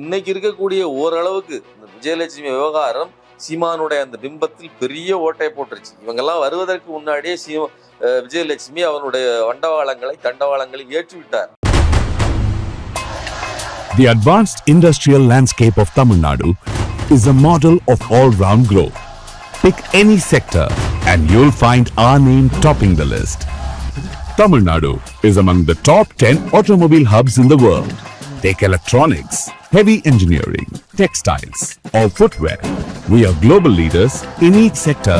இன்னைக்கு இருக்கக்கூடிய ஓரளவுக்கு இந்த விஜயலட்சுமி விவகாரம் சீமானுடைய அந்த பிம்பத்தில் பெரிய ஓட்டை போட்டுருச்சு இவங்கெல்லாம் வருவதற்கு முன்னாடியே சீமா விஜயலட்சுமி அவனுடைய வண்டவாளங்களை தண்டவாளங்களை ஏற்றுவிட்டார் The advanced industrial landscape of Tamil Nadu is a model of all-round growth. Pick any sector and you'll find our name topping the list. Tamil Nadu is among the top 10 automobile hubs in the world. Take electronics, heavy engineering, textiles, or footwear. We are global leaders in each sector.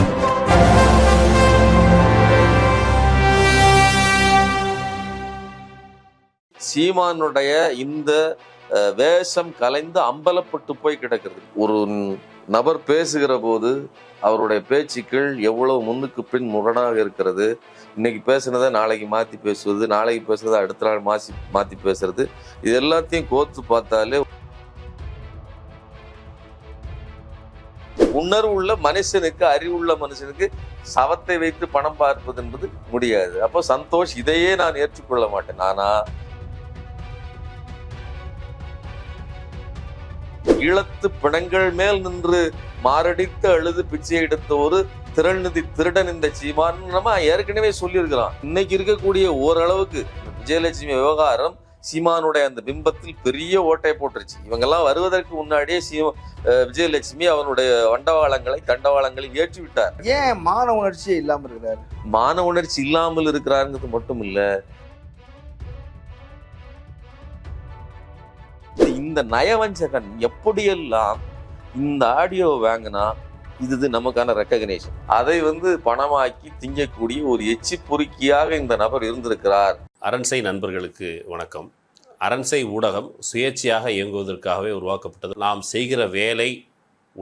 சீமானுடைய இந்த வேஷம் கலைந்து அம்பலப்பட்டு போய் கிடக்கிறது. ஒரு நபர் பேசுகிற போது அவருடைய பேச்சுக்கள் எவ்வளவு முன்னுக்கு பின் முரணாக இருக்கிறது. இன்னைக்கு பேசுனதை நாளைக்கு மாற்றி பேசுவது நாளைக்கு பேசுனதை அடுத்த நாள் மாசி மாற்றி பேசுறது. இது எல்லாத்தையும் கோத்து பார்த்தாலே உணர்வு உள்ள மனுஷனுக்கு அறிவுள்ள மனுஷனுக்கு சவத்தை வைத்து பணம் பார்ப்பது என்பது முடியாது. அப்போ சந்தோஷ் இதையே நான் ஏற்றுக்கொள்ள மாட்டேன். நானா ஈழத்து பிணங்கள் மேல் நின்று மாரடித்து அழுது பிச்சை எடுத்த ஒரு திரள்நிதி திருடன் இந்த சீமான். நம்ம ஏற்கனவே சொல்லியிருக்கிறோம். இன்னைக்கு இருக்கக்கூடிய ஓரளவுக்கு விஜயலட்சுமி விவகாரம் சீமானுடைய அந்த பிம்பத்தில் பெரிய ஓட்டை போட்டுருச்சு. இவங்கெல்லாம் வருவதற்கு முன்னாடியே சீமா விஜயலட்சுமி அவனுடைய வண்டவாளங்களை தண்டவாளங்களை ஏற்றி விட்டார் ஏன் மான உணர்ச்சியே இல்லாம இருக்கிறாரு? மான உணர்ச்சி இல்லாமல் இருக்கிறாருங்கிறது மட்டும் இல்ல. இந்த நயவஞ்சகன் எப்படியெல்லாம் இந்த ஆடியோ வாங்கினா இது நமக்கான ரெக்கக்னேஷன் அதை வந்து பணமாக்கி திங்கக்கூடிய ஒரு எச்சி பொறுக்கியாக இந்த நபர் இருந்திருக்கிறார். அரண்சை நண்பர்களுக்கு வணக்கம். அரண்சை ஊடகம் சுயேட்சையாக இயங்குவதற்காகவே உருவாக்கப்பட்டது. நாம் செய்கிற வேலை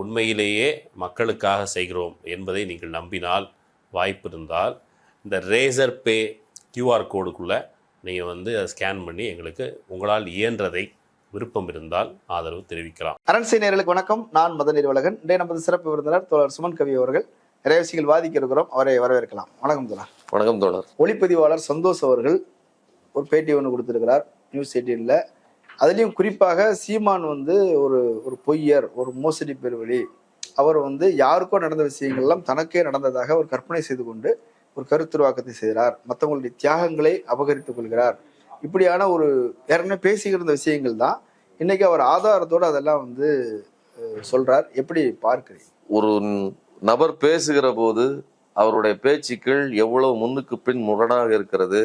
உண்மையிலேயே மக்களுக்காக செய்கிறோம் என்பதை நீங்கள் நம்பினால் வாய்ப்பு இருந்தால் இந்த ரேசர் பே கியூஆர் கோடுக்குள்ளே நீங்கள் வந்து அதை ஸ்கேன் பண்ணி எங்களுக்கு உங்களால் இயன்றதை விருப்பம் இருந்தால் ஆதரவு தெரிவிக்கலாம். அரண்சை நேயர்களுக்கு வணக்கம். நான் மதன் நிர்வலகன் இன்றைய நமது சிறப்பு விருந்தினர் தோழர் சுமன் கவி அவர்கள். நிறைய விஷயங்கள் வாதிக்க இருக்கிறோம். அவரை வரவேற்கலாம். வணக்கம் தோழர். வணக்கம் தோழர். ஒளிப்பதிவாளர் சந்தோஷ் அவர்கள். ஒரு பேட்டி ஒன்று கொடுத்துருக்கிறார் நியூஸ் எயிட்டீனில் அதுலேயும் குறிப்பாக சீமான் வந்து ஒரு ஒரு பொய்யர் ஒரு மோசடி பெருவழி. அவர் வந்து யாருக்கோ நடந்த விஷயங்கள்லாம் தனக்கே நடந்ததாக ஒரு கற்பனை செய்து கொண்டு ஒரு கருத்துருவாக்கத்தை செய்கிறார். மற்றவங்களுடைய தியாகங்களை அபகரித்துக் கொள்கிறார். இப்படியான ஒரு ஏற்கனவே பேசிக்கிருந்த விஷயங்கள் தான் இன்னைக்கு அவர் ஆதாரத்தோடு அதெல்லாம் வந்து சொல்றார். எப்படி பார்க்கிறீங்க? ஒரு நபர் பேசுகிற போது அவருடைய பேச்சுக்கள் எவ்வளவு முன்னுக்கு பின் முரணாக இருக்கிறது?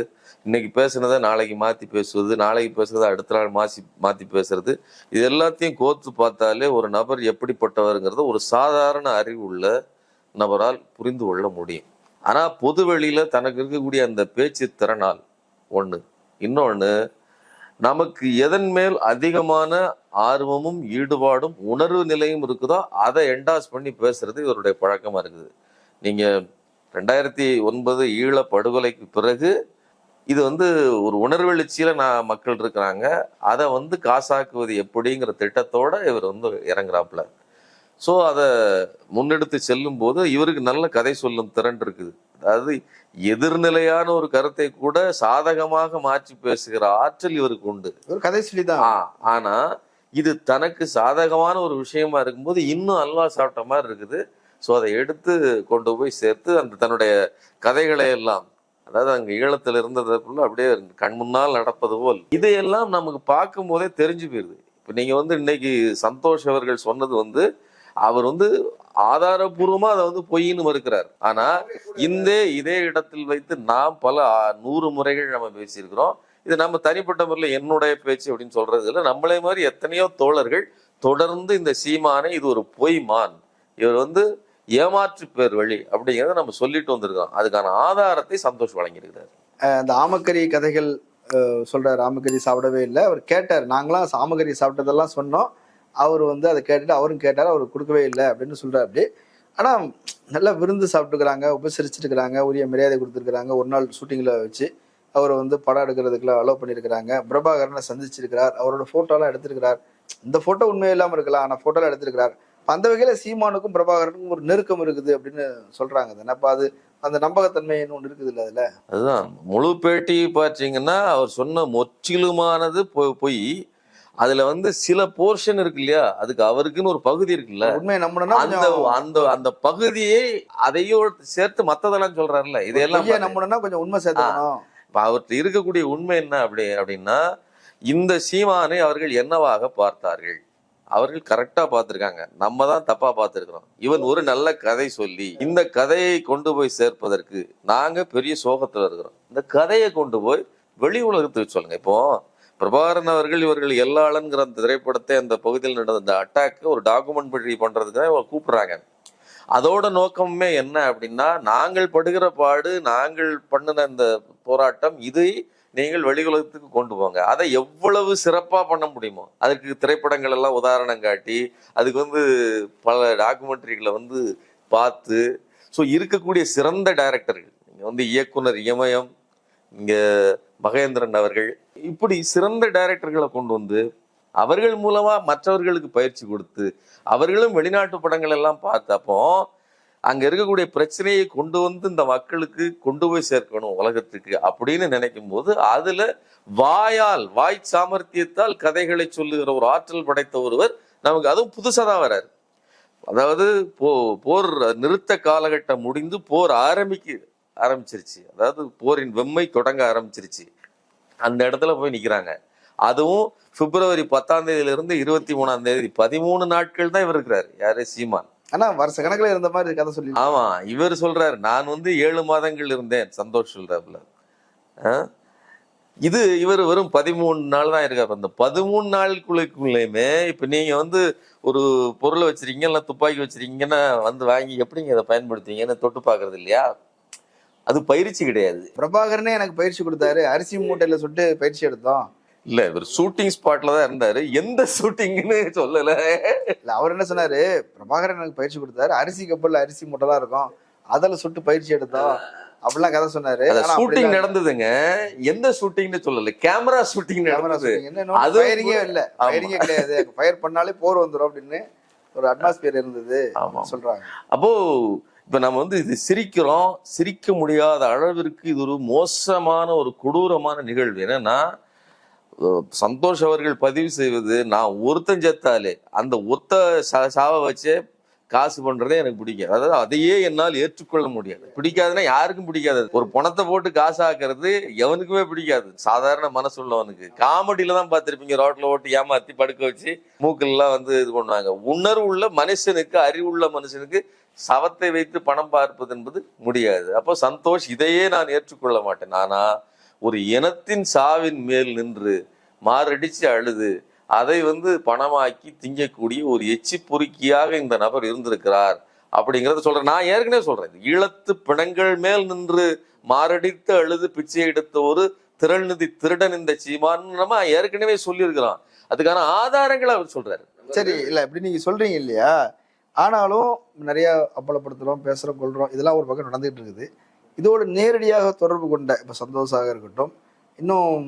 இன்னைக்கு பேசுனதை நாளைக்கு மாற்றி பேசுவது நாளைக்கு பேசுறதை அடுத்த நாள் மாசி மாற்றி பேசுறது. இது எல்லாத்தையும் கோத்து பார்த்தாலே ஒரு நபர் எப்படிப்பட்டவருங்கிறத ஒரு சாதாரண அறிவு உள்ள நபரால் புரிந்து கொள்ள முடியும். ஆனால் பொதுவெளியில் தனக்கு இருக்கக்கூடிய அந்த பேச்சு திறனால் ஒன்று இன்னொன்று நமக்கு எதன் மேல் அதிகமான ஆர்வமும் ஈடுபாடும் உணர்வு நிலையும் இருக்குதோ அதை என்டாஸ் பண்ணி பேசுறது இவருடைய பழக்கமாக இருக்குது. நீங்கள் ரெண்டாயிரத்தி ஒன்பது ஈழ படுகொலைக்கு பிறகு இது வந்து ஒரு உணர்வெழுச்சியில நான் மக்கள் இருக்கிறாங்க. அதை வந்து காசாக்குவது எப்படிங்கிற திட்டத்தோட இவர் வந்து இறங்குறாப்புல. ஸோ அதை முன்னெடுத்து செல்லும் போது இவருக்கு நல்ல கதை சொல்லும் திறன் இருக்குது. அதாவது எதிர்நிலையான ஒரு கருத்தை கூட சாதகமாக மாற்றி பேசுகிற ஆற்றல் இவருக்கு உண்டு. ஒரு கதை சொல்லி தான் ஆ, ஆனா இது தனக்கு சாதகமான ஒரு விஷயமா இருக்கும்போது இன்னும் அல்வா சாப்பிட்ட மாதிரி இருக்குது. ஸோ அதை எடுத்து கொண்டு போய் சேர்த்து அந்த தன்னுடைய கதைகளை எல்லாம் அதாவது ஈழத்தில் இருந்ததை இருந்ததுக்குள்ள அப்படியே கண் முன்னால் நடப்பது போல் இதையெல்லாம் நமக்கு பார்க்கும் போதே தெரிஞ்சு போயிருது. இப்போ நீங்கள் வந்து இன்னைக்கு சந்தோஷ் அவர்கள் சொன்னது வந்து அவர் வந்து ஆதாரபூர்வமாக அதை வந்து பொய்ன்னு மறுக்கிறார். ஆனால் இந்த இதே இடத்தில் வைத்து நாம் பல நூறு முறைகள் நம்ம பேசியிருக்கிறோம். இது நம்ம தனிப்பட்ட முறையில் என்னுடைய பேச்சு அப்படின்னு சொல்றது இல்லை நம்மளே மாதிரி எத்தனையோ தோழர்கள் தொடர்ந்து இந்த சீமானை இது ஒரு பொய்மான். இவர் வந்து ஏமாற்று பேர் வழி அப்படிங்கிறத நம்ம சொல்லிட்டு வந்திருக்கோம் அதுக்கான ஆதாரத்தை சந்தோஷ் வழங்கியிருக்கிறார். அந்த ஆமக்கறி கதைகள் சொல்கிறார் சொல்றாரு. ஆமக்கறி சாப்பிடவே இல்லை. அவர் கேட்டார். நாங்களாம் ஆமக்கறி சாப்பிட்டதெல்லாம் சொன்னோம். அவர் வந்து அதை கேட்டுட்டு அவரும் கேட்டார். அவர் கொடுக்கவே இல்லை அப்படின்னு சொல்கிறார் அப்படி. ஆனால் நல்லா விருந்து சாப்பிட்டுக்கிறாங்க உபசரிச்சிருக்கிறாங்க உரிய மரியாதை கொடுத்துருக்குறாங்க. ஒரு நாள் ஷூட்டிங்கில் வச்சு அவரை வந்து படம் எடுக்கிறதுக்குலாம் அலோவ் பண்ணியிருக்கிறாங்க. பிரபாகரனை சந்திச்சிருக்கிறார். அவரோட ஃபோட்டோலாம் எடுத்திருக்கிறார். இந்த ஃபோட்டோ உண்மையில்லாமல் இருக்கலாம். ஆனால் ஃபோட்டோலாம் எடுத்திருக்கிறார். அந்த வகையில் சீமானுக்கும் பிரபாகரனுக்கும் ஒரு நெருக்கம் இருக்குது அப்படின்னு சொல்றாங்க. தானே அப்போ அது? அந்த நம்பகத்தன்மைன்னு ஒன்று இருக்குது இல்லை அதில்? அதுதான். முழு பேட்டி பார்த்தீங்கன்னா அவர் சொன்ன முற்றிலுமானது பொய். அதுல வந்து சில போர்ஷன் இருக்கு இல்லையா? அதுக்கு அவருக்குன்னு ஒரு பகுதி இருக்குல்ல உண்மையை நம்பணும்னா அந்த அந்த அந்த பகுதியை அதையும் சேர்த்து மத்ததெல்லாம் சொல்றாருல்ல? இதெல்லாம் பொய்யை நம்பணும்னா கொஞ்சம் உண்மை சேர்த்துக்கணும். இப்ப அவர்கிட்ட இருக்கக்கூடிய உண்மை என்ன அப்படி அப்படின்னா இந்த சீமானை அவர்கள் என்னவாக பார்த்தார்கள்? அவர்கள் கரெக்டா பார்த்திருக்காங்க. நம்ம தான் தப்பா பார்த்திருக்கிறோம். இவன் ஒரு நல்ல கதை சொல்லி இந்த கதையை கொண்டு போய் சேர்ப்பதற்கு நாங்க பெரிய சோகத்துல இருக்கிறோம். இந்த கதையை கொண்டு போய் வெளி உலகத்துக்கு சொல்லுங்க. இப்போ பிரபாகரன் அவர்கள் இவர்கள் எல்லாளன்கிற அந்த திரைப்படத்தை அந்த பகுதியில் நடந்த அந்த அட்டாக்கு ஒரு டாக்குமெண்ட்ரி பண்றதுக்கு இவங்க கூப்பிடுறாங்க. அதோட நோக்கமே என்ன அப்படின்னா நாங்கள் படுகிற பாடு நாங்கள் பண்ணின இந்த போராட்டம் இதை நீங்கள் வெளிகுலகத்துக்கு கொண்டு போங்க. அதை எவ்வளவு சிறப்பாக பண்ண முடியுமோ அதுக்கு திரைப்படங்கள் எல்லாம் உதாரணம் காட்டி அதுக்கு வந்து பல டாக்குமெண்ட்ரிகளை வந்து பார்த்து ஸோ இருக்கக்கூடிய சிறந்த டைரக்டர்கள் இங்கே வந்து இயக்குனர் இமயம் இங்கே மகேந்திரன் அவர்கள் இப்படி சிறந்த டைரக்டர்களை கொண்டு வந்து அவர்கள் மூலமாக மற்றவர்களுக்கு பயிற்சி கொடுத்து அவர்களும் வெளிநாட்டு படங்கள் எல்லாம் பார்த்தப்போ அங்கே இருக்கக்கூடிய பிரச்சனையை கொண்டு வந்து இந்த மக்களுக்கு கொண்டு போய் சேர்க்கணும் உலகத்துக்கு அப்படின்னு நினைக்கும் போது அதில் வாயால் வாய் சாமர்த்தியத்தால் கதைகளை சொல்லுகிற ஒரு ஆற்றல் படைத்த ஒருவர் நமக்கு அதுவும் புதுசாக தான் வராரு. அதாவது போ போர் நிறுத்த காலகட்டம் முடிந்து போர் ஆரம்பிக்க ஆரம்பிச்சிருச்சு. அதாவது போரின் வெம்மை தொடங்க ஆரம்பிச்சிருச்சு. அந்த இடத்துல போய் நிற்கிறாங்க அதுவும் பிப்ரவரி பத்தாம் தேதியிலிருந்து இருபத்தி மூணாம் தேதி பதிமூணு நாட்கள் தான் இவர் இருக்கிறார். யாரு? சீமான். ஆனா வருஷ கணக்குல இருந்த மாதிரி கதை சொல்லி ஆமா இவர் சொல்றாரு நான் வந்து ஏழு மாதங்கள் இருந்தேன் சந்தோஷ் சொல்றாப்புல? இது இவர் வெறும் பதிமூணு நாள் தான் இருக்காரு. அந்த பதிமூணு நாளுக்குள்ளேயுமே இப்ப நீங்க வந்து ஒரு பொருளை வச்சிருக்கீங்க இல்ல துப்பாக்கி வச்சிருக்கீங்கன்னா வந்து வாங்கி எப்படிங்க அதை பயன்படுத்துவீங்கன்னு தொட்டு பாக்குறது இல்லையா? அது பயிற்சி கிடையாது. பிரபாகரனே எனக்கு பயிற்சி கொடுத்தாரு. அரிசி மூட்டையில சுட்டு பயிற்சி எடுத்தோம். இல்ல இவர் ஷூட்டிங் ஸ்பாட்ல தான் இருந்தாரு. எந்த ஷூட்டிங்னு சொல்லல. இல்ல அவர் என்ன சொன்னாரு? பிரபாகரன் எனக்கு பயிற்சி கொடுத்தாரு. அரிசி கப்பல்ல அரிசி மூட்டை தான் இருக்கும். அதுல சுட்டு பயிற்சி எடுத்தோம். அப்படிலாம் கதை சொன்னாரு. ஷூட்டிங் நடந்ததுங்க. எந்த ஷூட்டிங்னு சொல்லல. கேமரா ஷூட்டிங் நடந்தது. அது ஃபயரிங்கே இல்ல. ஃபயரிங்கே கிடையாது. ஃபயர் பண்ணாலே போர் வந்துரும் அப்படின்னு ஒரு அட்மாஸ்பியர் இருந்தது. சொல்றாங்க. அப்போ இப்ப நம்ம வந்து இது சிரிக்கிறோம். சிரிக்க முடியாத அளவிற்கு இது ஒரு மோசமான ஒரு கொடூரமான நிகழ்வு. என்னன்னா சந்தோஷ் அவர்கள் பதிவு செய்வது நான் ஒருத்தன் செத்தாலே அந்த ஒத்த சாவை வச்சே காசு பண்றதே எனக்கு பிடிக்காது. அதாவது அதையே என்னால் ஏற்றுக்கொள்ள முடியாது. பிடிக்காதுன்னா யாருக்கும் பிடிக்காது. ஒரு பணத்தை போட்டு காசு ஆக்குறது எவனுக்குமே பிடிக்காது. சாதாரண மனசு உள்ளவனுக்கு காமெடியில தான் பார்த்துருப்பீங்க ரோட்ல ஓட்டு ஏமாத்தி படுக்க வச்சு மூக்கள்லாம் வந்து இது பண்ணுவாங்க. உணர்வு உள்ள மனுஷனுக்கு அறிவுள்ள மனுஷனுக்கு சவத்தை வைத்து பணம் பார்ப்பது என்பது முடியாது. அப்போ சந்தோஷ் இதையே நான் ஏற்றுக்கொள்ள மாட்டேன். நானா ஒரு இனத்தின் சாவின் மேல் நின்று மாரடிச்சு அழுது அதை வந்து பணமாக்கி திங்கக்கூடிய ஒரு எச்சி பொறுக்கியாக இந்த நபர் இருந்திருக்கிறார் அப்படிங்கிறத சொல்றேன். நான் ஏற்கனவே சொல்றேன் ஈழத்து பிணங்கள் மேல் நின்று மாரடித்து அழுது பிச்சை எடுத்த ஒரு திரள்நிதி திருடன் இந்த சீமான் நம்ம ஏற்கனவே சொல்லியிருக்கிறோம். அதுக்கான ஆதாரங்களை அவர் சொல்றாரு. சரி இல்ல இப்படி நீங்க சொல்றீங்க இல்லையா? ஆனாலும் நிறைய அப்பலப்படுத்துறோம் பேசுறோம் கொள்றோம் இதெல்லாம் ஒரு பக்கம் நடந்துகிட்டு இருக்குது. இதோடு நேரடியாக தொடர்பு கொண்ட இப்போ சந்தோஷாக இருக்கட்டும் இன்னும்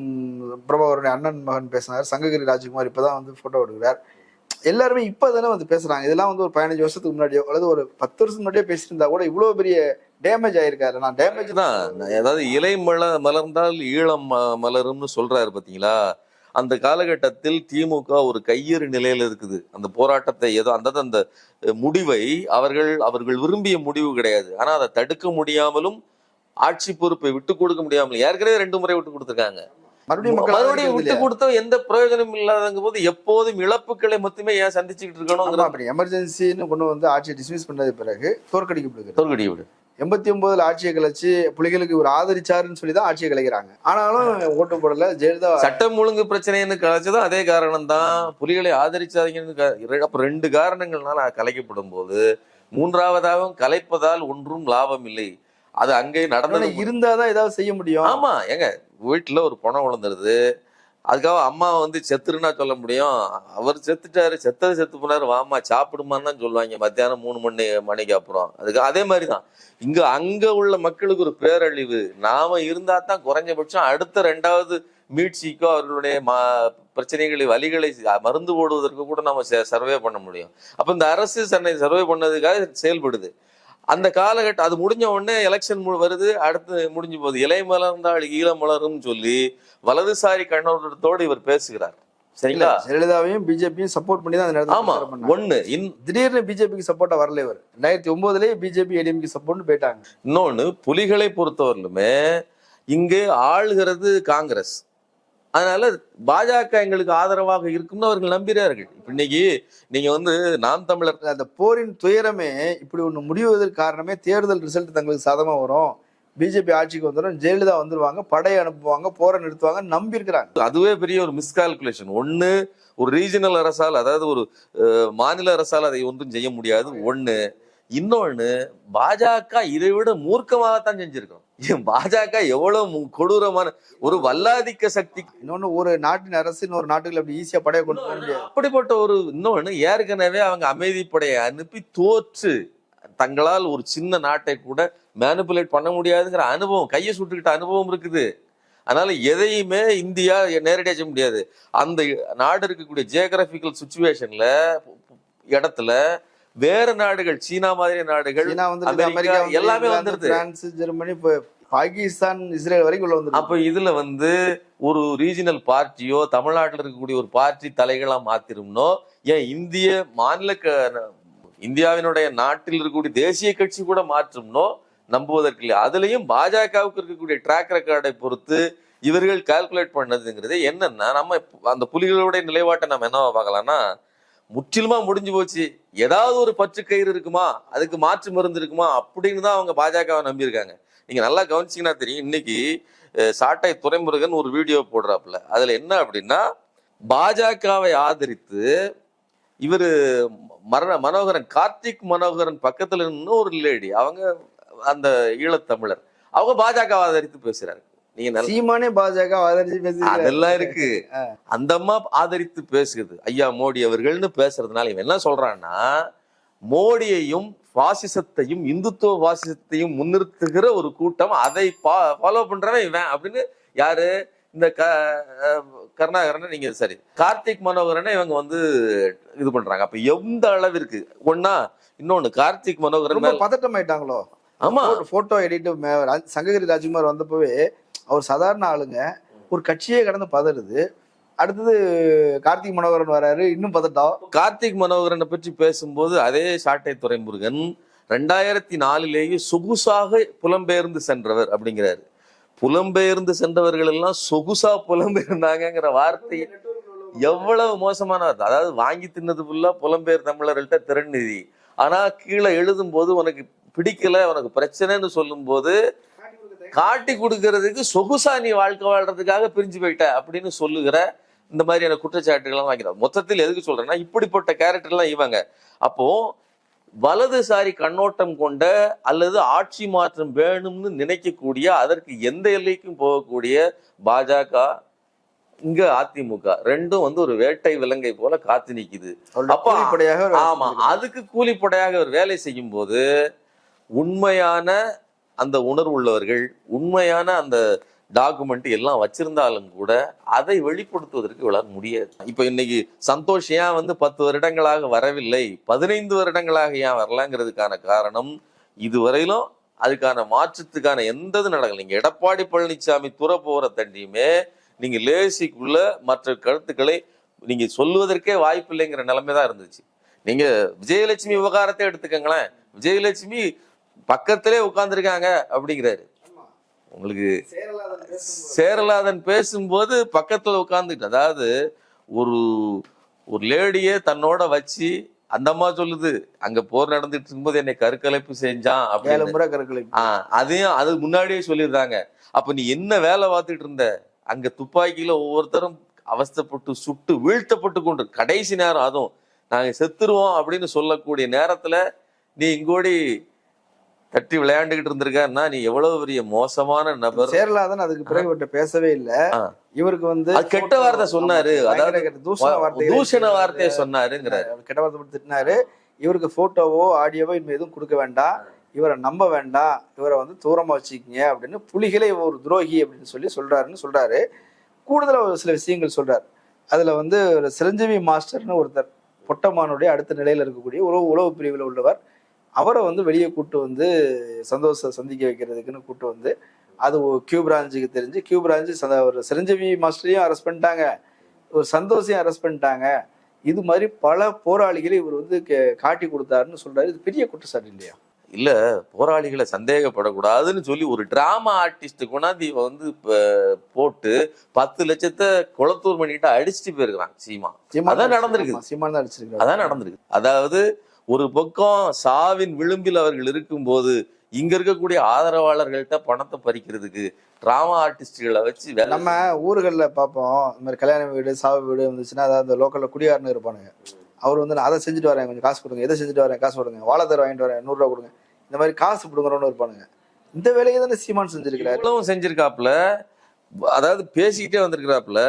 பிரபாகருடைய அண்ணன் மகன் பேசினார் சங்ககிரி ராஜ்குமார் இப்பதான் வந்து ஃபோட்டோ எடுக்கிறார். எல்லாருமே இப்போ தானே வந்து பேசுறாங்க. இதெல்லாம் வந்து ஒரு பதினஞ்சு வருஷத்துக்கு முன்னாடியோ அல்லது ஒரு பத்து வருஷம் முன்னாடியே பேசிட்டு கூட இவ்வளோ பெரிய டேமேஜ் ஆயிருக்காரு. நான் டேமேஜ் தான் அதாவது இலை மல மலர்ந்தால் ஈழம் ம- மலரும்னு சொல்றாரு பார்த்தீங்களா அந்த காலகட்டத்தில் திமுக ஒரு கையேறு நிலையில இருக்குது. அந்த போராட்டத்தை ஏதோ அந்த அந்த முடிவை அவர்கள் அவர்கள் விரும்பிய முடிவு கிடையாது. ஆனால் அதை தடுக்க முடியாமலும் ஆட்சி பொறுப்பை விட்டு கொடுக்க முடியாமல் ஏற்கனவே ரெண்டு முறை விட்டு கொடுத்துருக்காங்க. மறுபடியும் விட்டு? கொடுத்த எந்த பிரயோஜனம் இல்லாதங்க போது எப்போதும் இழப்புகளை மட்டுமே ஏன் சந்திச்சுக்கிட்டு இருக்கணும் அப்படி எமர்ஜென்சின்னு கொண்டு வந்து ஆட்சியை டிஸ்மிஸ் பண்ணது பிறகு தோற்கடிக்கப்படுகிறது தோற்கடி விடு. எண்பத்தி ஒன்பதுல ஆட்சியை கலைச்சு புலிகளுக்கு இவர் ஆதரிச்சாருன்னு சொல்லி தான் ஆட்சியை கலைக்கிறாங்க. ஆனாலும் ஓட்டு போடல ஜெயலலிதா சட்டம் ஒழுங்கு பிரச்சனைன்னு கலைச்சதும் அதே காரணம் தான் புலிகளை ஆதரிச்சாதீங்கன்னு அப்ப ரெண்டு காரணங்கள்னால கலைக்கப்படும் போது மூன்றாவதாகவும் கலைப்பதால் ஒன்றும் லாபம் இல்லை. அது அங்கே நடந்தது இருந்தாதான் ஏதாவது செய்ய முடியும். ஆமா ஏங்க வீட்டுல ஒரு பணம் விழுந்துருது. அதுக்காக அம்மா வந்து செத்துருன்னா சொல்ல முடியும். அவர் செத்துட்டாரு செத்தது செத்து போனாரு வாமா சாப்பிடுமான்னு தான் சொல்லுவாங்க. மத்தியானம் மூணு மணி மணிக்கு அப்புறம். அதுக்கு அதே மாதிரி தான் இங்க அங்க உள்ள மக்களுக்கு ஒரு பேரழிவு. நாம இருந்தா தான் குறைஞ்சபட்சம் அடுத்த ரெண்டாவது மீட்சிக்கோ அவர்களுடைய மா பிரச்சனைகளை வலிகளை மருந்து போடுவதற்கு கூட நம்ம சர்வே பண்ண முடியும். அப்ப இந்த அரசு சென்னை சர்வே பண்ணதுக்காக செயல்படுது. அந்த காலகட்டம் அது முடிஞ்ச உடனே எலெக்ஷன் வருது அடுத்து முடிஞ்சு போகுது. இலை மலர்ந்தால் ஈழ மலரும் சொல்லி வலதுசாரி கண்ணோட்டத்தோடு இவர் பேசுகிறார். சரிங்களா? ஜெயலலிதாவையும் பிஜேபியும் சப்போர்ட் பண்ணி தான் அந்த நேரத்துல ஆமா. ஒண்ணு. திடீர்னு பிஜேபிக்கு சப்போர்ட்டா வரல இவர். ரெண்டாயிரத்தி ஒன்பதுலயே பிஜேபி ஏடிஎம்கே சப்போர்ட்னு போயிட்டாங்க. இன்னொன்னு புலிகளை பொறுத்தவரையிலுமே இங்கே ஆளுகிறது காங்கிரஸ். அதனால பாஜக எங்களுக்கு ஆதரவாக இருக்கும்னு அவர்கள் நம்புகிறார்கள். இன்னைக்கு நீங்க வந்து நாம் தமிழர் அந்த போரின் துயரமே இப்படி ஒன்று முடிவதற்கு காரணமே தேர்தல் ரிசல்ட் தங்களுக்கு சதமாக வரும். பிஜேபி ஆட்சிக்கு வந்துடும் ஜெயலலிதா வந்துருவாங்க படையை அனுப்புவாங்க போரை நிறுத்துவாங்க நம்பியிருக்கிறாங்க. அதுவே பெரிய ஒரு மிஸ்கால்குலேஷன் ஒன்று ஒரு ரீஜனல் அரசால் அதாவது ஒரு மாநில அரசால் அதை ஒன்றும் செய்ய முடியாது. ஒன்று இன்னொன்று பாஜக இதை விட மூர்க்கமாகத்தான் செஞ்சிருக்கோம். பாஜக எவ்வளவு கொடூரமான ஒரு வல்லாதிக்க சக்தி. இன்னொன்னு ஒரு நாட்டின் அரசு இன்னொரு நாட்டுக்குள்ள அப்படி ஈஸியா படையை கொண்டு போக முடியாது. அப்படிப்பட்ட ஒரு இன்னொன்னு ஏற்கனவே அவங்க அமைதிப்படையை அனுப்பி தோற்று தங்களால் ஒரு சின்ன நாட்டை கூட மேனிப்புலேட் பண்ண முடியாதுங்கிற அனுபவம் கையை சுட்டுக்கிட்ட அனுபவம் இருக்குது. அதனால எதையுமே இந்தியா நேரடியாக செய்ய முடியாது. அந்த நாடு இருக்கக்கூடிய ஜியோகிராபிக்கல் சுச்சுவேஷன்ல இடத்துல வேற நாடுகள் சீனா மாதிரி நாடுகள் அமெரிக்கா, எல்லாமே வந்துருது. பிரான்ஸ் ஜெர்மனி பாகிஸ்தான் இஸ்ரேல் வரைக்கும் உள்ள வந்து அப்ப இதுல வந்து ஒரு ரீஜனல் பார்ட்டியோ தமிழ்நாட்டில் இருக்கக்கூடிய ஒரு பார்ட்டி தலைகளா மாத்திரும்னோ ஏன் இந்திய மாநில இந்தியாவினுடைய நாட்டில் இருக்கக்கூடிய தேசிய கட்சி கூட மாற்றும்னோ நம்புவதற்கு இல்லை அதுலயும் பாஜகவுக்கு இருக்கக்கூடிய ட்ராக் ரெக்கார்டை பொறுத்து இவர்கள் கால்குலேட் பண்ணதுங்கிறது என்னன்னா நம்ம அந்த புலிகளுடைய நிலைப்பாட்டை நம்ம என்னவா பார்க்கலாம்னா முற்றிலுமா முடிஞ்சு போச்சு. ஏதாவது ஒரு பற்று கயிறு இருக்குமா? அதுக்கு மாற்று மருந்து இருக்குமா? அப்படின்னு தான் அவங்க பாஜகவை நம்பியிருக்காங்க. நீங்க நல்லா கவனிச்சீங்கன்னா தெரியும். இன்னைக்கு சாட்டை துரைமுருகன் ஒரு வீடியோ போடுறாப்புல. அதுல என்ன அப்படின்னா பாஜகவை ஆதரித்து இவர் மரண மனோகரன் கார்த்திக் மனோகரன் பக்கத்துல நின்று ஒரு லேடி அவங்க அந்த ஈழத்தமிழர். அவங்க பாஜக ஆதரித்து பேசுறாங்க நீங்க சீமானே பாஜக ஆதரிச்சு பேசியிருக்காரு. அதெல்லாம் இருக்கு. அந்த அம்மா ஆதரித்து பேசுகிறது ஐயா மோடி அவர்கள்னு பேசுறதுனால இவன் என்ன சொல்றான்னா மோடியையும் பாசிசத்தையும் இந்துத்துவ பாசிசத்தையும் முன்னிறுத்துகிற ஒரு கூட்டம் அதை ஃபாலோ பண்றவன் இவன் அப்படின்னு யாரு? இந்த க கருணாகரனை நீங்க சரி கார்த்திக் மனோகரனை இவங்க வந்து இது பண்றாங்க. அப்ப எந்த அளவிற்கு? ஒன்னா இன்னொன்னு கார்த்திக் மனோகரன் பதட்டம் ஆயிட்டாங்களோ ஆமா. போட்டோ எடிட் சங்ககிரி ராஜ்குமார் வந்தப்பவே அவர் சாதாரண ஆளுங்க. ஒரு கட்சியே கடந்து பதறுது. அடுத்தது கார்த்திக் மனோகரன் வராரு இன்னும் பதட்டம் கார்த்திக் மனோகரனை பற்றி பேசும்போது அதே சாட்டை துரைமுருகன் ரெண்டாயிரத்தி நாலிலேயே சொகுசாக புலம்பெயர்ந்து சென்றவர் அப்படிங்கிறாரு. புலம்பெயர்ந்து சென்றவர்கள் எல்லாம் சொகுசா புலம்பெயர்ந்தாங்கிற வார்த்தை எவ்வளவு மோசமான வார்த்தை. அதாவது வாங்கி தின்னது ஃபுல்லா புலம்பெயர் தமிழர்கள்ட்ட திறன்நிதி ஆனா கீழே எழுதும் போது உனக்கு பிடிக்கல உனக்கு பிரச்சனைன்னு சொல்லும் போது காட்டி கொடுக்கறதுக்கு சொகுசா நீ வாழ்க்கை வாழ்றதுக்காக பிரிஞ்சு போயிட்ட அப்படின்னு சொல்லுகிற இந்த மாதிரியான குற்றச்சாட்டுகள்லாம் வாங்கிறார் மொத்தத்தில் எதுக்கு சொல்றேன்னா இப்படிப்பட்ட கேரக்டர்லாம் இவங்க. அப்போ வலதுசாரி கண்ணோட்டம் கொண்ட அல்லது ஆட்சி மாற்றம் வேணும்னு நினைக்கக்கூடிய அதற்கு எந்த எல்லைக்கும் போகக்கூடிய பாஜக இங்க அதிமுக ரெண்டும் வந்து ஒரு வேட்டை விலங்கை போல காத்து நிக்குது. கூலிப்படையாக ஆமா. அதுக்கு கூலிப்படையாக அவர் வேலை செய்யும் போது உண்மையான அந்த உணர்வு உள்ளவர்கள் உண்மையான அந்த டாக்குமெண்ட் எல்லாம் வச்சிருந்தாலும் கூட அதை வெளிப்படுத்துவதற்கு இவளால் முடியாது. இப்ப இன்னைக்கு சந்தோஷ் ஏன் வந்து பத்து வருடங்களாக வரவில்லை? பதினைந்து வருடங்களாக ஏன் வரலாங்கிறதுக்கான காரணம் இதுவரையிலும் அதுக்கான மாற்றத்துக்கான எந்த இது நடக்கல. நீங்க எடப்பாடி பழனிசாமி துற போற தண்டியுமே நீங்க லேசிக்குள்ள மற்ற கருத்துக்களை நீங்க சொல்லுவதற்கே வாய்ப்பு இல்லைங்கிற நிலைமை தான் இருந்துச்சு. நீங்க விஜயலட்சுமி விவகாரத்தை எடுத்துக்கங்களேன். விஜயலட்சுமி பக்கத்திலே உட்கார்ந்துருக்காங்க அப்படிங்கிறாரு. உங்களுக்கு சேரலாதன் பேசும்போது பக்கத்துல உட்கார்ந்துட்டு அதாவது ஒரு ஒரு லேடியே தன்னோட வச்சு அந்த அம்மா சொல்லுது அங்க போர் நடந்துட்டு இருக்கும்போது என்னை கருக்கலைப்பு செஞ்சான் அப்படின்னு. ஆஹ் அதையும் அது முன்னாடியே சொல்லியிருந்தாங்க அப்ப நீ என்ன வேலை பார்த்துட்டு இருந்த? அங்க துப்பாக்கியில ஒவ்வொருத்தரும் அவஸ்தைப்பட்டு சுட்டு வீழ்த்தப்பட்டு கொண்டு கடைசி நேரம் அதுவும் நாங்க செத்துருவோம் அப்படின்னு சொல்லக்கூடிய நேரத்துல நீ இங்கோடி தட்டி விளையாண்டுகிட்டு இருந்திருக்கன்னா நீ எவ்வளவு பெரிய மோசமான நபர். சேரலாதன் அதுக்கு பிறகு இவர்கிட்ட பேசவே இல்ல. இவருக்கு வந்து கெட்ட வார்த்தை சொன்னாரு. அதாவது கெட்ட தூஷண வார்த்தைகளை தூஷண வார்த்தையை சொன்னாருங்கிற அவர் கெட்ட வார்த்தை போட்டு திட்டினாரு இவருக்கு போட்டோவோ ஆடியோவோ இனிமே எதுவும் கொடுக்க வேண்டாம். இவரை நம்ப வேண்டாம். இவரை வந்து தூரமா வச்சுக்கிங்க அப்படின்னு புலிகளே ஒரு துரோகி அப்படின்னு சொல்லி சொல்றாருன்னு சொல்றாரு. கூடுதலா ஒரு சில விஷயங்கள் சொல்றாரு. அதுல வந்து ஒரு சிரஞ்சீவி மாஸ்டர்னு ஒருத்தர் பொட்டமானுடைய அடுத்த நிலையில இருக்கக்கூடிய உளவு உளவு பிரிவில் உள்ளவர். அவரை வந்து வெளியே கூட்டு வந்து சந்தோஷ சந்திக்க வைக்கிறதுக்குன்னு கூட்டு வந்து அது கியூ பிரான்ச்சுக்கு தெரிஞ்சு கியூ பிரான்ச்சு சந்த- ஒரு சிரஞ்சீவி மாஸ்டரையும் அரெஸ்ட் பண்ணிட்டாங்க. ஒரு சந்தோஷம் அரெஸ்ட் பண்ணிட்டாங்க. இது மாதிரி பல போராளிகளை இவர் வந்து காட்டி கொடுத்தாருன்னு சொல்றாரு. இது பெரிய குற்றச்சாட்டு இல்லையா? இல்ல போராளிகளை சந்தேகப்படக்கூடாதுன்னு சொல்லி ஒரு டிராமா ஆர்டிஸ்ட் கொண்டாந்து இவன் வந்து போட்டு பத்து லட்சத்தை குளத்தூர் பண்ணிட்டு அடிச்சுட்டு போயிருக்கிறான் சீமா. அதான் தான் அடிச்சிருக்காரு. அதான் நடந்திருக்கு அதாவது ஒரு பக்கம் சாவின் விளிம்பில் அவர்கள் இருக்கும்போது இங்க இருக்கக்கூடிய ஆதரவாளர்கள்ட்ட பணத்தை பறிக்கிறதுக்கு டிராமா ஆர்டிஸ்டுகளை வச்சு நம்ம ஊர்களில் பார்ப்போம். இந்த மாதிரி கல்யாண வீடு சாவு வீடு வந்துச்சுன்னா அதாவது இந்த லோக்கல்ல குடியாருன்னு இருப்பானுங்க. அவர் வந்து நான் அதை செஞ்சுட்டு வரேன் கொஞ்சம் காசு கொடுங்க. எதை செஞ்சுட்டு வரேன் காசு கொடுங்க. வாழைத்தர வாங்கிட்டு வரேன் நூறுரூவா கொடுங்க. இந்த மாதிரி காசு பிடுங்குறவனு இருப்பானுங்க. இந்த வேலையை தானே சீமான் செஞ்சிருக்கிறாரு? இவ்வளவும் செஞ்சிருக்காப்புல. அதாவது பேசிக்கிட்டே வந்திருக்கிறாப்புல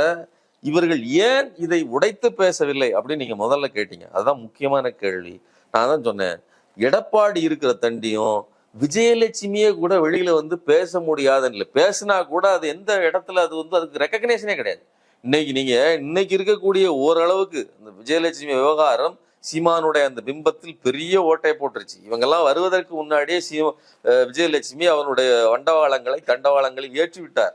இவர்கள் ஏன் இதை உடைத்து பேசவில்லை அப்படின்னு நீங்க முதல்ல கேட்டீங்க. அதுதான் முக்கியமான கேள்வி. நான் தான் சொன்னேன். எடப்பாடி இருக்கிற தண்டியும் விஜயலட்சுமியே கூட வெளியில வந்து பேச முடியாதுன்னு இல்லை. பேசினா கூட அது எந்த இடத்துல அது வந்து அதுக்கு ரெக்கக்னேஷனே கிடையாது. இன்னைக்கு நீங்க இன்னைக்கு இருக்கக்கூடிய ஓரளவுக்கு இந்த விஜயலட்சுமி விவகாரம் சீமானுடைய அந்த பிம்பத்தில் பெரிய ஓட்டை போட்டுருச்சு. இவங்கெல்லாம் வருவதற்கு முன்னாடியே சீமா விஜயலட்சுமி அவனுடைய வண்டவாளங்களை தண்டவாளங்களை ஏற்றி விட்டார்.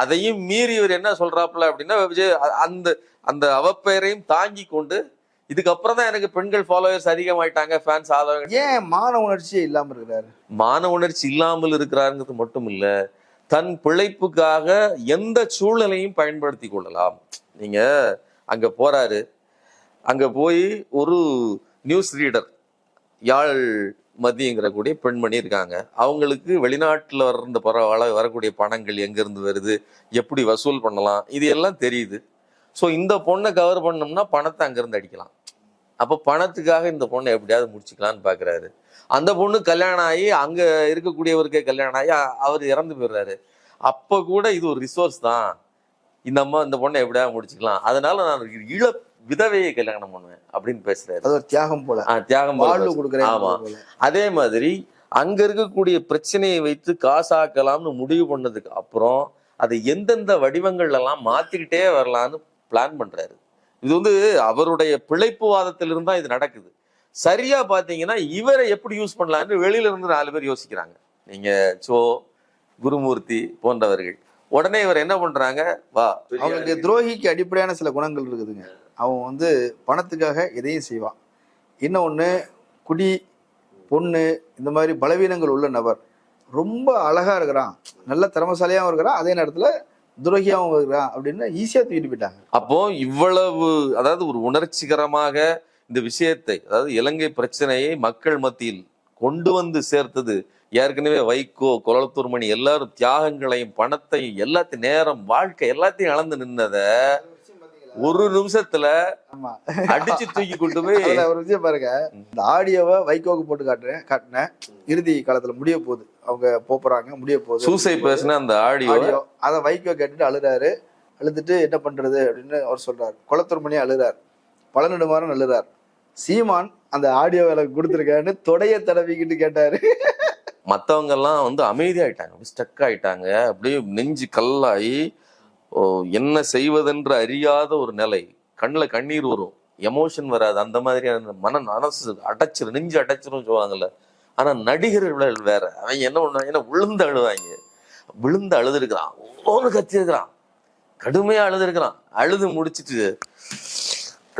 அதையும் மீறி இவர் என்ன சொல்றாப்புல அப்படின்னா விஜய் அந்த அந்த அவப்பெயரையும் தாங்கி கொண்டு இதுக்கப்புறம் தான் எனக்கு பெண்கள் ஃபாலோவர்ஸ் அதிகமாயிட்டாங்க ஃபேன்ஸ் ஆதரவு. ஏன் மான உணர்ச்சியே இல்லாம இருக்கிறாரு? மான உணர்ச்சி இல்லாமல் இருக்கிறாருங்கிறது மட்டும் இல்ல தன் பிழைப்புக்காக எந்த சூழ்நிலையும் பயன்படுத்தி கொள்ளலாம். நீங்க அங்க போறாரு அங்க போய் ஒரு நியூஸ் ரீடர் யாழ் மதியங்கிற கூடிய பெண்மணி இருக்காங்க. அவங்களுக்கு வெளிநாட்டுல வர்ற பரவாயில்ல வரக்கூடிய பணங்கள் எங்க இருந்து வருது எப்படி வசூல் பண்ணலாம் இது எல்லாம் தெரியுது. ஸோ இந்த பொண்ணை கவர் பண்ணோம்னா பணத்தை அங்கிருந்து அடிக்கலாம். அப்போ பணத்துக்காக இந்த பொண்ணை எப்படியாவது முடிச்சுக்கலான்னு பாக்குறாரு. அந்த பொண்ணு கல்யாணம் ஆகி அங்க இருக்கக்கூடியவருக்கே கல்யாணம் ஆகி அவர் இறந்து போயிடுறாரு. அப்ப கூட இது ஒரு ரிசோர்ஸ் தான். இந்த அம்மா இந்த பொண்ணை எப்படியாவது முடிச்சுக்கலாம். அதனால நான் இள விதவையை கல்யாணம் பண்ணுவேன் அப்படின்னு பேசுறாரு. அது ஒரு தியாகம் போல. தியாகம் போல. கொடுக்குறேன் ஆமா. அதே மாதிரி அங்க இருக்கக்கூடிய பிரச்சனையை வைத்து காசாக்கலாம்னு முடிவு பண்ணதுக்கு அப்புறம் அதை எந்தெந்த வடிவங்கள்ல எல்லாம் மாத்திக்கிட்டே வரலாம்னு பிளான் பண்றாரு. இது வந்து அவருடைய பிழைப்பு வாதத்திலிருந்து தான் இது நடக்குது. சரியா பாத்தீங்கன்னா இவரை எப்படி யூஸ் பண்ணலாம்னு வெளியில இருந்து நாலு பேர் யோசிக்கிறாங்க. நீங்க சோ குருமூர்த்தி போன்றவர்கள். உடனே இவர் என்ன பண்றாங்க? வா அவங்களுக்கு துரோகிக்கு அடிப்படையான சில குணங்கள் இருக்குதுங்க. அவன் வந்து பணத்துக்காக எதையும் செய்வான். இன்னொன்று குடி பொண்ணு இந்த மாதிரி பலவீனங்கள் உள்ள நபர். ரொம்ப அழகா இருக்கிறான். நல்ல திறமசாலியாகவும் இருக்கிறான். அதே நேரத்தில் துரோகியாகவும் இருக்கிறான் அப்படின்னு ஈஸியாக தூக்கிட்டு போயிட்டாங்க. அப்போ இவ்வளவு அதாவது ஒரு உணர்ச்சிகரமாக இந்த விஷயத்தை அதாவது இலங்கை பிரச்சனையை மக்கள் மத்தியில் கொண்டு வந்து சேர்த்தது ஏற்கனவே வைகோ குளத்தூர் மணி எல்லாரும் தியாகங்களையும் பணத்தையும் எல்லாத்தையும் நேரம் வாழ்க்கை எல்லாத்தையும் அளந்து நின்னத ஒரு நிமிஷத்துல அடிச்சு தூக்கி கொண்டு போய் ஒரு விஷயம் பாருங்க. இந்த ஆடியோவை வைகோக்கு போட்டு காட்டுறேன் காட்டினேன். இறுதி காலத்துல முடிய போகுது. அவங்க போறாங்க முடிய போகுது. சூசை பேசின அந்த ஆடியோ. அதை வைகோ கேட்டுட்டு அழுறாரு. அழுதுட்டு என்ன பண்றது அப்படின்னு அவர் சொல்றாரு. குளத்தூர் மணி அழுறார். பழனிடுமாறன் அழுறார். சீமான் அந்த ஆடியோ எனக்கு கொடுத்துருக்கான்னு தொடைய தடவிக்கிட்டு கேட்டாரு. மத்தவங்க எல்லாம் வந்து அமைதியாயிட்டாங்க. ஸ்டக் ஆயிட்டாங்க. அப்படியே நெஞ்சு கல்லாகி என்ன செய்வதென்று அறியாத ஒரு நிலை. கண்ணுல கண்ணீர் வரும் எமோஷன் வராது. அந்த மாதிரியான மன மனசு அடைச்சிரும். நெஞ்சு அடைச்சிரும் சொல்லுவாங்கல்ல. ஆனா நடிகர்கள் வேற. அவன் என்ன பண்ணுவாங்க என்ன விழுந்து அழுவாங்க. விழுந்து அழுதுருக்கிறான். ஒரு கத்தி இருக்கிறான் கடுமையா அழுதுருக்கிறான். அழுது முடிச்சிட்டு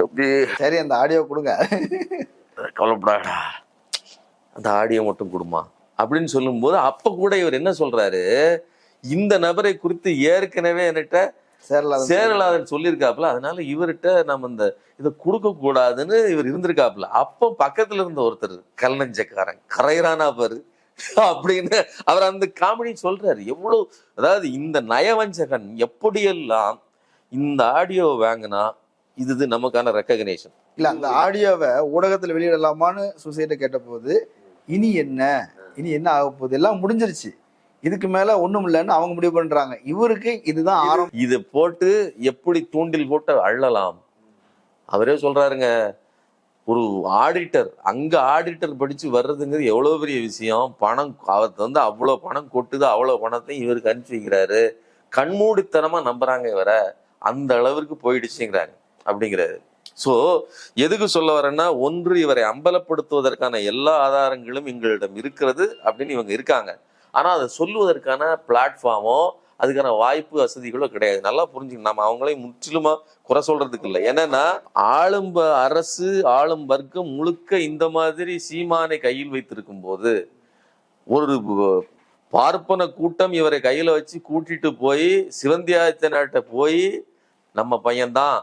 அப்படியே சரி அந்த ஆடியோ கொடுங்க. கவலைப்படாடா அந்த ஆடியோ மட்டும் கொடுமா. அப்படின்னு சொல்லும்போது அப்ப கூட இவர் என்ன சொல்றாரு? இந்த நபரை குறித்து ஏற்கனவே என்கிட்ட சேரலாதன் சொல்லியிருக்காப்புல அதனால இவர்கிட்ட நம்ம இந்த இதை கொடுக்க கூடாதுன்னு இவர் இருந்திருக்காப்புல அப்போ பக்கத்துல இருந்த ஒருத்தர் கல்லஞ்சக்காரன் கரையறானா பாரு அப்படின்னு அவர் அந்த காமெடி சொல்றாரு. எவ்வளவு அதாவது இந்த நயவஞ்சகன் எப்படியெல்லாம் இந்த ஆடியோ வாங்கினா இது நமக்கான ரெக்கக்னேஷன் இல்ல அந்த ஆடியோவை ஊடகத்துல வெளியிடலாமான்னு சுசைட்ட கேட்டபோது இனி என்ன? இனி என்ன ஆக போகுது? எல்லாம் முடிஞ்சிருச்சு. இதுக்கு மேல ஒண்ணும் இல்லைன்னு அவங்க முடிவு பண்றாங்க. இவருக்கு இதுதான் ஆரம்பம் இதை போட்டு எப்படி தூண்டில் போட்டு அள்ளலாம்? அவரே சொல்றாருங்க ஒரு ஆடிட்டர் அங்க ஆடிட்டர் படிச்சு வர்றதுங்கிறது எவ்வளவு பெரிய விஷயம்? பணம் அவர் வந்து அவ்வளவு பணம் கொட்டுது அவ்வளவு பணத்தையும் இவருக்கு அனுப்பிச்சு வைக்கிறாரு. கண்மூடித்தனமா நம்புறாங்க இவரை. அந்த அளவிற்கு போயிடுச்சுங்கிறாங்க அப்படிங்கிறாரு. சோ எதுக்கு சொல்ல வரேன்னா ஒன்று இவரை அம்பலப்படுத்துவதற்கான எல்லா ஆதாரங்களும் எங்களிடம் இருக்கிறது அப்படின்னு இவங்க இருக்காங்க. ஆனா அதை சொல்லுவதற்கான பிளாட்ஃபார்மோ அதுக்கான வாய்ப்பு வசதிகளோ கிடையாது. நல்லா புரிஞ்சுக்கணும். நம்ம அவங்களையும் முற்றிலுமா குறை சொல்றதுக்கு இல்லை. என்னன்னா ஆளும் அரசு ஆளும் வர்க்கம் முழுக்க இந்த மாதிரி சீமானை கையில் வைத்திருக்கும் போது ஒரு பார்ப்பன கூட்டம் இவரை கையில வச்சு கூட்டிட்டு போய் சிவந்தியாயத்த நாட்டை போய் நம்ம பையன்தான்.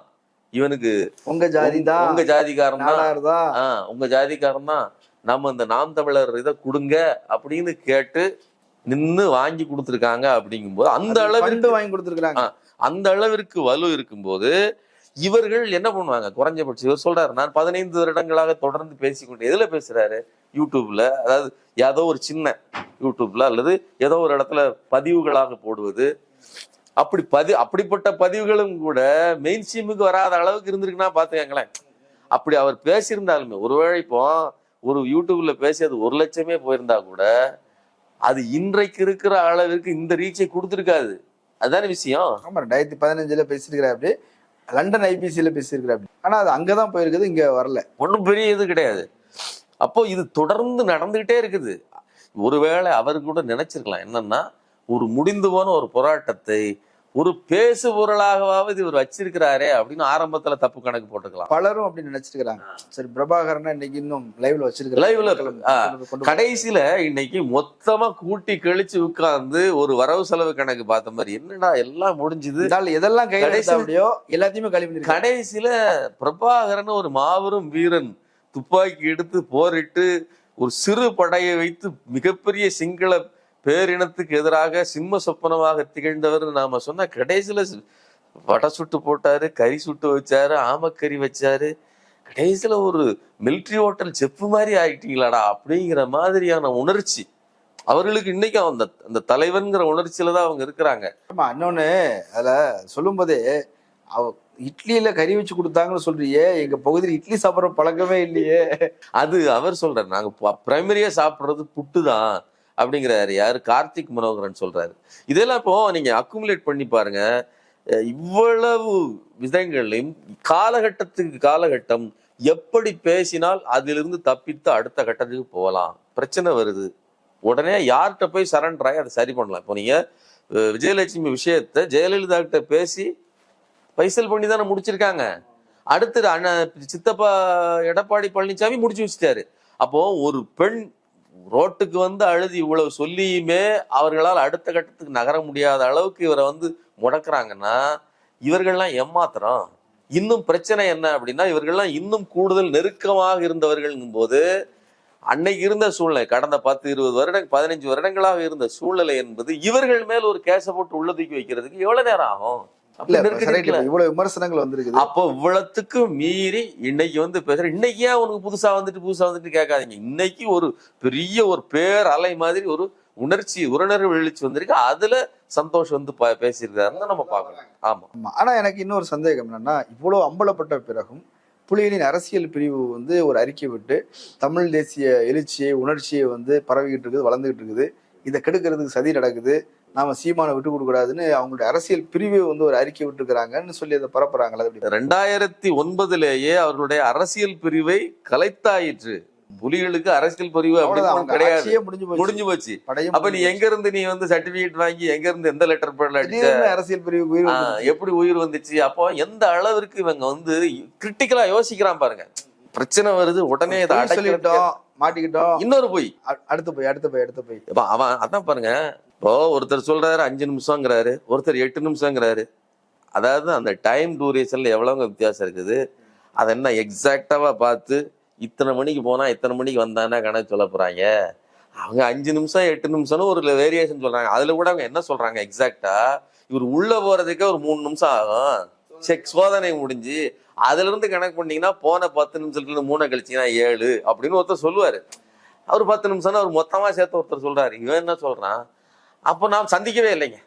இவனுக்கு உங்க ஜாதி தான். உங்க ஜாதிக்காரன் தான். உங்க ஜாதிக்காரன் தான். நம்ம இந்த நாம் தமிழர் இதை கொடுங்க அப்படின்னு கேட்டு நின்னு வாங்கி கொடுத்துருக்காங்க அப்படிங்கும்போது அந்த அளவிற்கு வாங்கி கொடுத்துருக்காங்க அந்த அளவிற்கு வலு இருக்கும்போது இவர்கள் என்ன பண்ணுவாங்க? குறைஞ்சபட்சம் இவர் சொல்றாரு நான் பதினைந்து வருடங்களாக தொடர்ந்து பேசிக்கொண்டு எதுல பேசுறாரு? யூடியூப்ல அதாவது ஏதோ ஒரு சின்ன யூடியூப்ல அல்லது ஏதோ ஒரு இடத்துல பதிவுகளாக போடுவது. அப்படி பதி அப்படிப்பட்ட பதிவுகளும் கூட மெயின் ஸ்ட்ரீமுக்கு வராத அளவுக்கு இருந்திருக்குன்னா பாத்துக்கங்களேன் அப்படி அவர் பேசியிருந்தாலுமே ஒருவேளை இப்போ ஒரு யூடியூப்ல பேசி அது ஒரு லட்சமே போயிருந்தா கூட அது இன்றைக்கு இருக்கிற அளவிற்கு இந்த ரீச்சை கொடுத்துருக்காது. அதுதானே விஷயம்? ஆமா ரெண்டாயிரத்தி பதினஞ்சுல பேசியிருக்கிறாரு லண்டன் ஐபிசியில பேசியிருக்கிறாரு ஆனா அது அங்கதான் போயிருக்குது இங்க வரல. ஒன்றும் பெரிய இது கிடையாது. அப்போ இது தொடர்ந்து நடந்துகிட்டே இருக்குது. ஒருவேளை அவர் கூட நினைச்சிருக்கலாம். என்னன்னா ஒரு முடிந்து போன ஒரு போராட்டத்தை ஒரு பேசு பொருளாகவாவது இவர் வச்சிருக்கிறாரே அப்படின்னு ஆரம்பத்துல தப்பு கணக்கு போட்டுக்கலாம். பலரும் அப்படி நினைச்சிருக்கிறாங்க. சரி பிரபாகரன் இன்னைக்கு இன்னும் லைவ்ல வச்சிருக்காரு Live ல, ஆ, கொண்டு போய் கடைசியில இன்னைக்கு மொத்தமா கூட்டி கழிச்சு உட்கார்ந்து ஒரு வரவு செலவு கணக்கு பார்த்த மாதிரி என்னடா எல்லாம் முடிஞ்சுது? எதெல்லாம் கையில கடைசி- எடுத்தா அப்படியோ எல்லாத்தையுமே கழிவு. கடைசியில பிரபாகரன் ஒரு மாபெரும் வீரன் துப்பாக்கி எடுத்து போரிட்டு ஒரு சிறு படையை வைத்து மிகப்பெரிய சிங்கள பேரினத்துக்கு எதிராக சிம்ம சொப்பனமாக திகழ்ந்தவர் நாம சொன்ன கடைசியில வடை சுட்டு போட்டாரு கறி சுட்டு வச்சாரு ஆமக்கறி வச்சாரு. கடைசியில ஒரு மிலிட்ரி ஹோட்டல் செப்பு மாதிரி ஆயிட்டீங்களாடா அப்படிங்கிற மாதிரியான உணர்ச்சி. அவர்களுக்கு இன்னைக்கு அந்த அந்த தலைவன்கிற உணர்ச்சியில தான் அவங்க இருக்கிறாங்க. ஆமா இன்னொன்னு அதுல சொல்லும் போதே அவ இட்லியில கறி வச்சு கொடுத்தாங்கன்னு சொல்றியே எங்க பகுதியில் இட்லி சாப்பிடுற பழக்கமே இல்லையே. அது அவர் சொல்றாரு நாங்க பிரைமரியா சாப்பிடுறது புட்டு தான் அப்படிங்கிறாரு. யார்? கார்த்திக் மனோகரன் சொல்றாரு. இதெல்லாம் இப்போ நீங்க அக்குமுலேட் பண்ணி பாருங்க. இவ்வளவு விதங்களையும் காலகட்டத்துக்கு காலகட்டம் எப்படி பேசினால் அதிலிருந்து தப்பித்து அடுத்த கட்டத்துக்கு போகலாம். பிரச்சனை வருது. உடனே யார்கிட்ட போய் சரண்டர் ஆகி அதை சரி பண்ணலாம். இப்போ நீங்க விஜயலட்சுமி விஷயத்தை ஜெயலலிதா கிட்ட பேசி பைசல் பண்ணி தானே முடிச்சிருக்காங்க. அடுத்து அண்ணா சித்தப்பா எடப்பாடி பழனிசாமி முடிச்சு வச்சுட்டாரு. அப்போ ஒரு பெண் ரோட்டுக்கு வந்து அழுது இவ்வளவு சொல்லியுமே அவர்களால் அடுத்த கட்டத்துக்கு நகர முடியாத அளவுக்கு இவரை வந்து முடக்கிறாங்கன்னா இவர்கள்லாம் ஏமாத்திரம் இன்னும் பிரச்சனை என்ன அப்படின்னா இவர்கள்லாம் இன்னும் கூடுதல் நெருக்கமாக இருந்தவர்கள் போது அன்னைக்கு இருந்த சூழ்நிலை கடந்த பத்து இருபது வருடம் பதினஞ்சு வருடங்களாக இருந்த சூழ்நிலை என்பது இவர்கள் மேல் ஒரு கேச போட்டு உள்ள தூக்கி வைக்கிறதுக்கு எவ்வளவு நேரம் ஆகும்? இவ்வளவு விமர்சனங்கள் வந்திருக்குது. அப்போ இவ்வளத்துக்கு மீறி இன்னைக்கு வந்து பேசுற இன்னைக்கு ஏன் உனக்கு புதுசா வந்துட்டு புதுசா வந்துட்டு கேட்காதீங்க? இன்னைக்கு ஒரு பெரிய ஒரு பேர் அலை மாதிரி ஒரு உணர்ச்சி உணர்வு எழுச்சி வந்திருக்கு. அதுல சந்தோஷ் வந்து பேசியிருக்காருன்னு நம்ம பார்க்கணும் ஆமா. ஆமா. ஆனா எனக்கு இன்னொரு சந்தேகம் என்னன்னா இவ்வளவு அம்பலப்பட்ட பிறகும் புலிகளின் அரசியல் பிரிவு வந்து ஒரு அறிக்கை விட்டு தமிழ் தேசிய எழுச்சியை உணர்ச்சியை வந்து பரவிக்கிட்டு இருக்குது வளர்ந்துகிட்டு இருக்குது. இதை கெடுக்கிறதுக்கு சதி நடக்குது. நாம சீமானை விட்டு கொடுக்க கூடாதுன்னு அவங்களுடைய அரசியல் பிரிவு வந்து ஒரு அறிக்கை விட்டுருக்காங்கன்னு சொல்லி அதை பரப்புறாங்களா ரெண்டாயிரத்தி ஒன்பதுலேயே அவர்களுடைய அரசியல் பிரிவை கலைத்தாயிற்று. புலிகளுக்கு அரசியல் பிரிவு. அப்படின்னு கிடையாது. முடிஞ்சு போச்சு. முடிஞ்சு போச்சு. அப்ப நீ எங்க இருந்து நீ வந்து சர்டிபிகேட் வாங்கி எங்க இருந்து எந்த லெட்டர் பேர்ல அடிச்ச? அரசியல் பிரிவு. எப்படி உயிர் வந்துச்சு? அப்போ எந்த அளவிற்கு இவங்க வந்து கிரிட்டிக்கலா யோசிக்கிறான் பாருங்க. பிரச்சனை வருது உடனே இதை சொல்லிட்டோம் மாட்டிக்கிட்டோம். இன்னொரு போய். அடுத்து போய் அடுத்து போய் அடுத்து போய். இப்ப அவன் அதான் பாருங்க இப்போ ஒருத்தர் சொல்றாரு அஞ்சு நிமிஷங்கிறாரு ஒருத்தர் எட்டு நிமிஷங்கிறாரு. அதாவது அந்த டைம் டூரேஷன்ல எவ்வளவுங்க வித்தியாசம் இருக்குது? அதை என்ன எக்ஸாக்டாவா பார்த்து இத்தனை மணிக்கு போனா இத்தனை மணிக்கு வந்தானா கணக்கு சொல்ல போறாங்க? அவங்க அஞ்சு நிமிஷம் எட்டு நிமிஷம்னு ஒரு வேரியேஷன் சொல்றாங்க. அதுல கூட அவங்க என்ன சொல்றாங்க எக்ஸாக்டா இவர் உள்ள போறதுக்கே ஒரு மூணு நிமிஷம் ஆகும். செக் சோதனை முடிஞ்சு அதுல இருந்து கணக்கு பண்ணீங்கன்னா போன பத்து நிமிஷத்துல இருந்து மூணை கழிச்சீங்கன்னா ஏழு அப்படின்னு ஒருத்தர் சொல்லுவாரு. அவர் பத்து நிமிஷம்னா அவர் மொத்தமா சேர்த்து ஒருத்தர் சொல்றாரு. இவன் என்ன சொல்றான்? அப்போ நாம் சந்திக்கவே இல்லைங்க.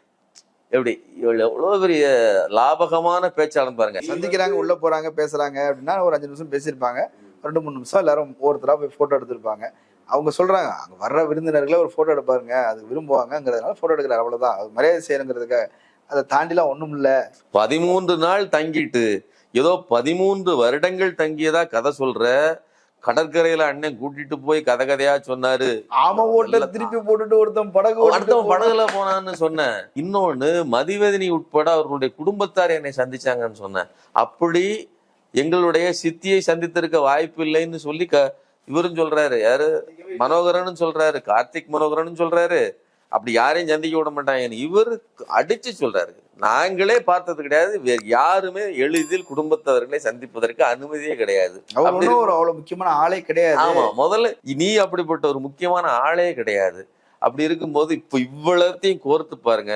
எப்படி? இவள் எவ்வளவு பெரிய லாபகமான பேச்சாளன் பாருங்க. சந்திக்கிறாங்க உள்ள போறாங்க பேசுறாங்க அப்படின்னா ஒரு அஞ்சு நிமிஷம் பேசியிருப்பாங்க. ரெண்டு மூணு நிமிஷம் எல்லாரும் ஒவ்வொருத்தரா போய் போட்டோ எடுத்திருப்பாங்க. அவங்க சொல்றாங்க அங்க வர்ற விருந்தினர்களை ஒரு போட்டோ எடுப்பாருங்க. அது விரும்புவாங்கங்கிறதுனால போட்டோ எடுக்கிறார். அவ்வளவுதான். அது மரியாதை செய்யணுங்கிறதுக்காக. அதை தாண்டிலாம் ஒண்ணும் இல்ல பதிமூன்று நாள் தங்கிட்டு ஏதோ பதிமூன்று வருடங்கள் தங்கியதா கதை சொல்ற. கடற்கரையில அண்ணன் கூட்டிட்டு போய் கதை கதையா சொன்னாரு. ஆம ஓட்ட திருப்பி போட்டுட்டு ஒருத்தன் படகு போனான். படகுல போனான்னு சொன்னேன். இன்னொன்னு மதிவதனி உட்பட அவர்களுடைய குடும்பத்தார் என்னை சந்திச்சாங்கன்னு சொன்னேன். அப்படி எங்களுடைய சித்தியை சந்தித்திருக்க வாய்ப்பு இல்லைன்னு சொல்லி க இவரும் சொல்றாரு. யாரு? மனோகரனும் சொல்றாரு. கார்த்திக் மனோகரனும் சொல்றாரு. அப்படி யாரையும் சந்திக்க விட மாட்டாங்க. இவர் அடிச்சு சொல்றாரு. நாங்களே பார்த்தது கிடையாது. வேறு யாருமே எளிதில் குடும்பத்தவர்களை சந்திப்பதற்கு அனுமதியே கிடையாது. ஒரு அவ்வளவு முக்கியமான ஆளே கிடையாது. ஆமா முதல்ல நீ அப்படிப்பட்ட ஒரு முக்கியமான ஆளே கிடையாது. அப்படி இருக்கும்போது இப்ப இவ்வளத்தையும் கோர்த்து பாருங்க.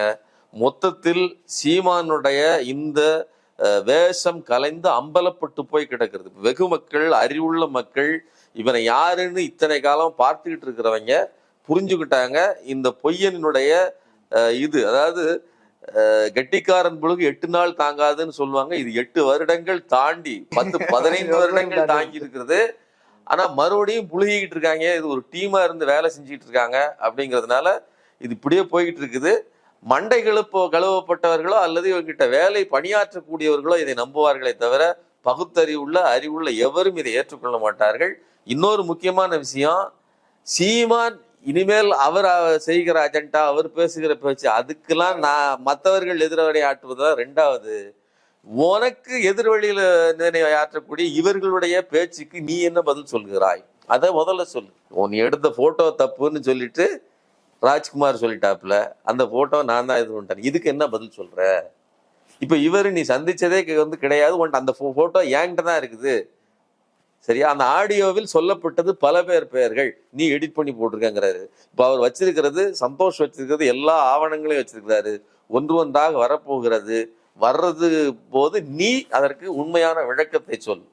மொத்தத்தில் சீமானுடைய இந்த வேஷம் கலைந்து அம்பலப்பட்டு போய் கிடக்கிறது. வெகு மக்கள் அறிவுள்ள மக்கள் இவனை யாருன்னு இத்தனை காலம் பார்த்துக்கிட்டு இருக்கிறவங்க புரிஞ்சுக்கிட்டாங்க. இந்த பொய்யனுடைய இது அதாவது கெட்டிக்காரன் புழுகு எட்டு நாள் தாங்காதுன்னு சொல்லுவாங்க. இது எட்டு வருடங்கள் தாண்டி பத்து பதினைந்து வருடங்கள் தாங்கி இருக்கிறது ஆனா மறுபடியும் புழுகிக்கிட்டு இருக்காங்க. இது ஒரு டீமா இருந்து வேலை செஞ்சுட்டு இருக்காங்க அப்படிங்கிறதுனால இது இப்படியே போய்கிட்டு இருக்குது. மண்டை கழுப்ப கழுவப்பட்டவர்களோ அல்லது இவர்கிட்ட வேலை பணியாற்றக்கூடியவர்களோ இதை நம்புவார்களே தவிர பகுத்தறிவுள்ள அறிவுள்ள எவரும் இதை ஏற்றுக்கொள்ள மாட்டார்கள். இன்னொரு முக்கியமான விஷயம் சீமான் இனிமேல் அவர் செய்கிற அஜெண்டா அவர் பேசுகிற பேச்சு அதுக்கெல்லாம் நான் மற்றவர்கள் எதிரவரை ஆற்றுவதுதான் ரெண்டாவது. உனக்கு எதிர்வழியில் நினை ஆற்றக்கூடிய இவர்களுடைய பேச்சுக்கு நீ என்ன பதில் சொல்கிறாய்? அதை முதல்ல சொல்லு. உன் எடுத்த போட்டோ தப்புன்னு சொல்லிட்டு ராஜ்குமார் சொல்லிட்டாப்புல அந்த போட்டோ நான் தான் இது பண்ணிட்டேன். இதுக்கு என்ன பதில் சொல்கிற இப்போ இவர் நீ சந்தித்ததே வந்து கிடையாது. உன்ட்டு அந்த ஃபோட்டோ என்கிட்ட தான் இருக்குது. சரியா? அந்த ஆடியோவில் சொல்லப்பட்டது பல பேர் பெயர்கள். நீ எடிட் பண்ணி போட்டிருக்கங்கிறாரு. இப்போ அவர் வச்சிருக்கிறது சந்தோஷ் வச்சிருக்கிறது எல்லா ஆவணங்களையும் வச்சிருக்கிறாரு. ஒன்று ஒன்றாக வரப்போகிறது. வர்றது போது நீ அதற்கு உண்மையான விளக்கத்தை சொல்.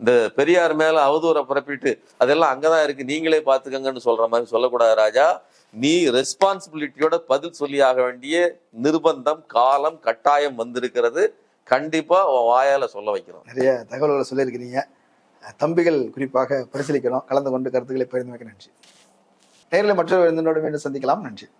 இந்த பெரியார் மேல அவதூறை பரப்பிட்டு அதெல்லாம் அங்கதான் இருக்கு. நீங்களே பாத்துக்கங்கன்னு சொல்ற மாதிரி சொல்லக்கூடாது ராஜா. நீ ரெஸ்பான்சிபிலிட்டியோட பதில் சொல்லியாக வேண்டிய நிர்பந்தம் காலம் கட்டாயம் வந்திருக்கிறது. கண்டிப்பா வாயால சொல்ல வைக்கிறோம் நிறைய தகவல்களை சொல்லியிருக்கிறீங்க தம்பிகள் குறிப்பாக பரிசீலிக்கணும். கலந்து கொண்டு கருத்துக்களை பகிர்ந்து வைக்க நன்றி. நேரில் மற்றொரு விருந்தினோடு மீண்டும் சந்திக்கலாம். நன்றி.